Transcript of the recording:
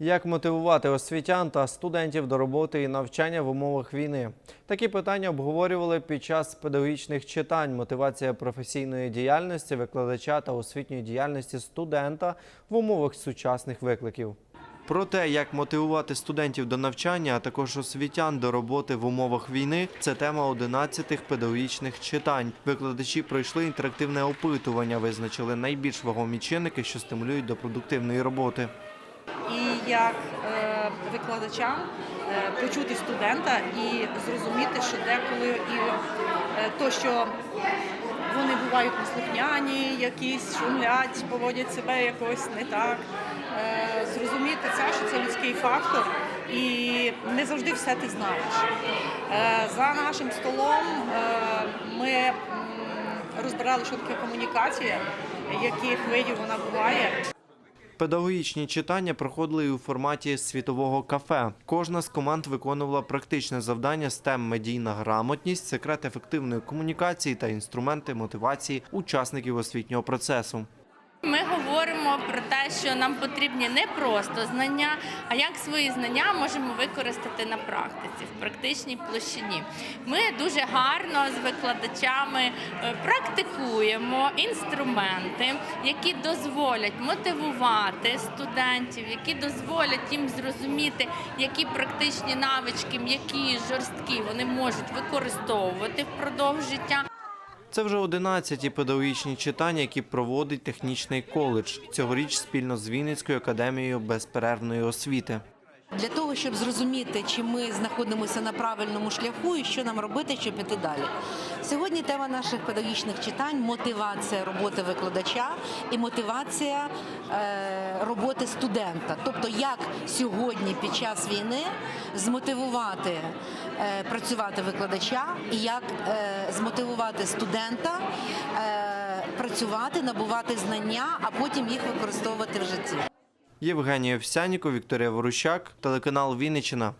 Як мотивувати освітян та студентів до роботи і навчання в умовах війни? Такі питання обговорювали під час педагогічних читань. Мотивація професійної діяльності викладача та освітньої діяльності студента в умовах сучасних викликів. Про те, як мотивувати студентів до навчання, а також освітян до роботи в умовах війни, це тема 11-х педагогічних читань. Викладачі пройшли інтерактивне опитування, визначили найбільш вагомі чинники, що стимулюють до продуктивної роботи. Як е, викладачам е, почути студента і зрозуміти, що деколи і е, то, що вони бувають неслухняні, якісь шумлять, поводять себе якось не так. Зрозуміти це, що це людський фактор, і не завжди все ти знаєш. За нашим столом ми розбирали, що таке комунікація, яких видів вона буває. Педагогічні читання проходили і у форматі світового кафе. Кожна з команд виконувала практичне завдання тем медійна грамотність, секрет ефективної комунікації та інструменти мотивації учасників освітнього процесу. Ми говоримо про те, що нам потрібні не просто знання, а як свої знання можемо використати на практиці, в практичній площині. Ми дуже гарно з викладачами е, практикуємо інструменти, які дозволять мотивувати студентів, які дозволять їм зрозуміти, які практичні навички, м'які, жорсткі вони можуть використовувати впродовж життя. Це вже 11-ті педагогічні читання, які проводить технічний коледж цьогоріч спільно з Вінницькою академією безперервної освіти. Для того, щоб зрозуміти, чи ми знаходимося на правильному шляху і що нам робити, щоб піти далі. Сьогодні тема наших педагогічних читань мотивація роботи викладача і мотивація е, роботи студента. Тобто, як сьогодні під час війни змотивувати е, працювати викладача і як е, змотивувати студента працювати, набувати знання, а потім їх використовувати в житті. Євгенія Овсяніко, Вікторія Ворущак, телеканал Вінниччина.